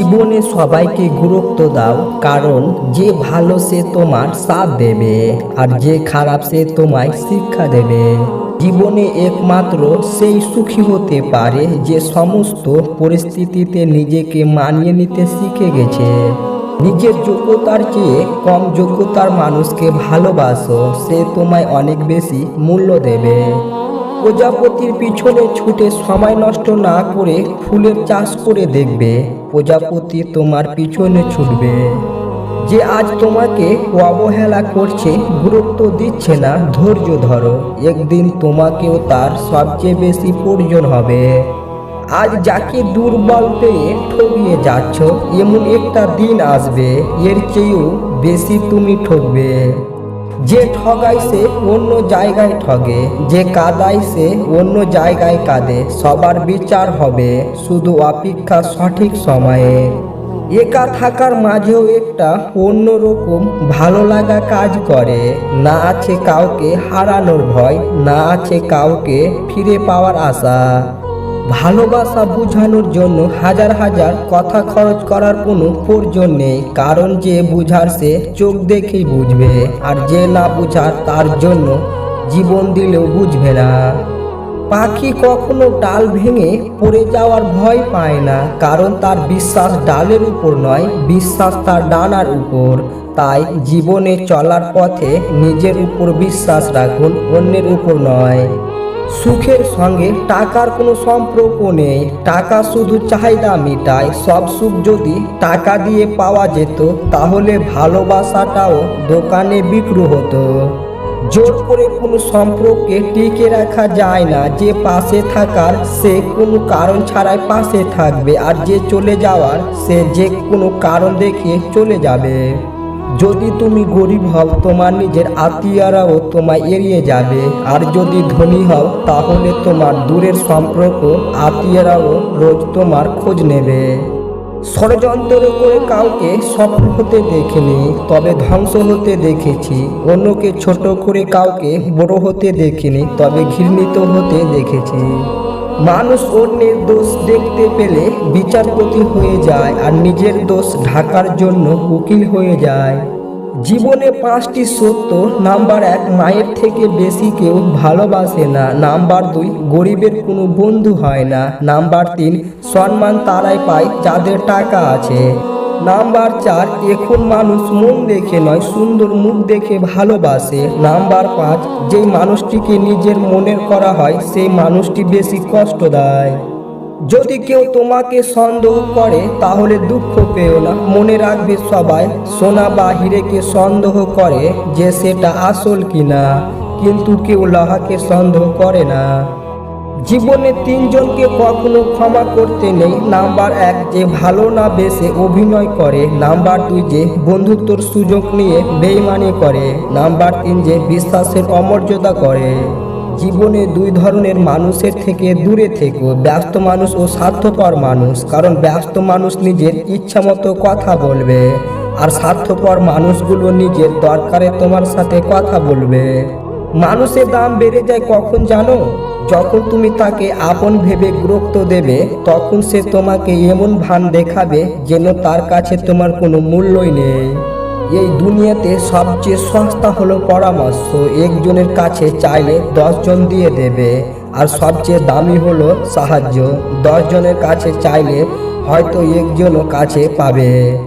জীবনে সবাইকে গুরুত্ব দাও, কারণ যে ভালো সে তোমার সাথ দেবে আর যে খারাপ সে তোমায় শিক্ষা দেবে। জীবনে একমাত্র সেই সুখী হতে পারে যে সমস্ত পরিস্থিতিতে নিজেকে মানিয়ে নিতে শিখে গেছে। নিজের যোগ্যতার চেয়ে কম যোগ্যতার মানুষকে ভালোবাসো, সে তোমায় অনেক বেশি মূল্য দেবে। প্রজাপতির পিছনে ছুটে সময় নষ্ট না করে ফুলের চাষ করে দেখবে, প্রজাপতি তোমার পিছনে ছুটবে। যে আজ তোমাকে অবহেলা করছে, গুরুত্ব দিচ্ছে না, ধৈর্য ধরো, একদিন তোমাকেও তার সবচেয়ে বেশি প্রয়োজন হবে। আজ যাকে দুর্বল পেয়ে ঠকিয়ে যাচ্ছ, এমন একটা দিন আসবে, এর চেয়েও বেশি তুমি ঠকবে যে ঠগায় সে অন্য জায়গায় ঠগে, যে কাদায় সে অন্য জায়গায় কাঁদে, সবার বিচার হবে শুধু অপেক্ষা সঠিক সময়ে। একা থাকার মাঝেও একটা অন্যরকম ভালো লাগা কাজ করে। না আছে কাউকে হারানোর ভয়, না আছে কাউকে ফিরে পাওয়ার আশা। ভালোবাসা বোঝানোর জন্য হাজার হাজার কথা খরচ করার কোনো প্রয়োজন নেই। কারণ যে বুঝার সে চোখ দেখেই বুঝবে, আর যে না বুঝার তার জন্য জীবন দিলেও বুঝবে না। পাখি কখনো ডাল ভেঙে পড়ে যাওয়ার ভয় পায় না, কারণ তার বিশ্বাস ডালের উপর নয়, বিশ্বাস তার ডানার উপর। তাই জীবনে চলার পথে নিজের উপর বিশ্বাস রাখুন, অন্যের উপর নয়। সুখের সঙ্গে টাকার কোনো সম্পর্ক নেই। টাকা শুধু চাহিদা মিটায়। সব সুখ যদি টাকা দিয়ে পাওয়া যেত, তাহলে ভালোবাসাটাও দোকানে বিক্রি হতো। জোর করে কোনো সম্পর্কে টিকে রাখা যায় না। যে পাশে থাকার, সে কোনো কারণ ছাড়াই পাশে থাকবে। আর যে চলে যাওয়ার, সে যে কোনো কারণ দেখিয়ে চলে যাবে। যদি তুমি গরিব হও, তোমার নিজের আত্মীয়রাও তোমায় এড়িয়ে যাবে। আর যদি ধনী হও, তাহলে তোমার দূরের সম্পর্ক আত্মীয়রাও রোজ তোমার খোঁজ নেবে। ষড়যন্ত্র করে কাউকে সফল হতে দেখিনি, তবে ধ্বংস হতে দেখেছি। অন্যকে ছোট করে কাউকে বড় হতে দেখিনি, তবে ঘৃণিত হতে দেখেছি। মানুষ অন্যের দোষ দেখতে পেলে বিচারপতি হয়ে যায় আর নিজের দোষ ঢাকার জন্য উকিল হয়ে যায়। জীবনে পাঁচটি সত্য, নাম্বার এক, মায়ের থেকে বেশি কেউ ভালোবাসে না। নাম্বার দুই, গরিবের কোনো বন্ধু হয় না। নাম্বার তিন, সম্মান তারাই পায় যাদের টাকা আছে। নাম্বার চার, এখন মানুষ মন দেখে নয়, সুন্দর মুখ দেখে ভালোবাসে। নাম্বার পাঁচ, যেই মানুষটিকে নিজের মনের করা হয়, সেই মানুষটি বেশি কষ্ট দেয়। যদি কেউ তোমাকে সন্দেহ করে, তাহলে দুঃখ পেও না। মনে রাখবে সবাই, সোনা বা হিরেকে সন্দেহ করে যে সেটা আসল কিনা। কিন্তু কেউ লহাকে সন্দেহ করে না। জীবনে তিনজনকে কখনো ক্ষমা করতে নেই। নাম্বার এক, যে ভালো না বেশে অভিনয় করে। নাম্বার দুই, যে বন্ধুত্বর সুযোগ নিয়ে বেইমানি করে। নাম্বার তিন, যে বিশ্বাসের অমর্যাদা করে। জীবনে দুই ধরনের মানুষের থেকে দূরে থেকো। ব্যস্ত মানুষ ও স্বার্থপর মানুষ। কারণ ব্যস্ত মানুষ নিজের ইচ্ছা মতো কথা বলবে, আর স্বার্থপর মানুষগুলো নিজের দরকারে তোমার সাথে কথা বলবে। মানুষের দাম বেড়ে যায় কখন জানো? যখন তুমি তাকে আপন ভেবে গুরুত্ব দেবে, তখন সে তোমাকে এমন ভান দেখাবে যেন তার কাছে তোমার কোনো মূল্যই নেই। এই দুনিয়াতে সবচেয়ে সস্তা হলো পরামর্শ। একজনের কাছে চাইলে দশজন দিয়ে দেবে, আর সবচেয়ে দামি হলো সাহায্য। দশজনের কাছে চাইলে হয়তো একজনও কাছে পাবে।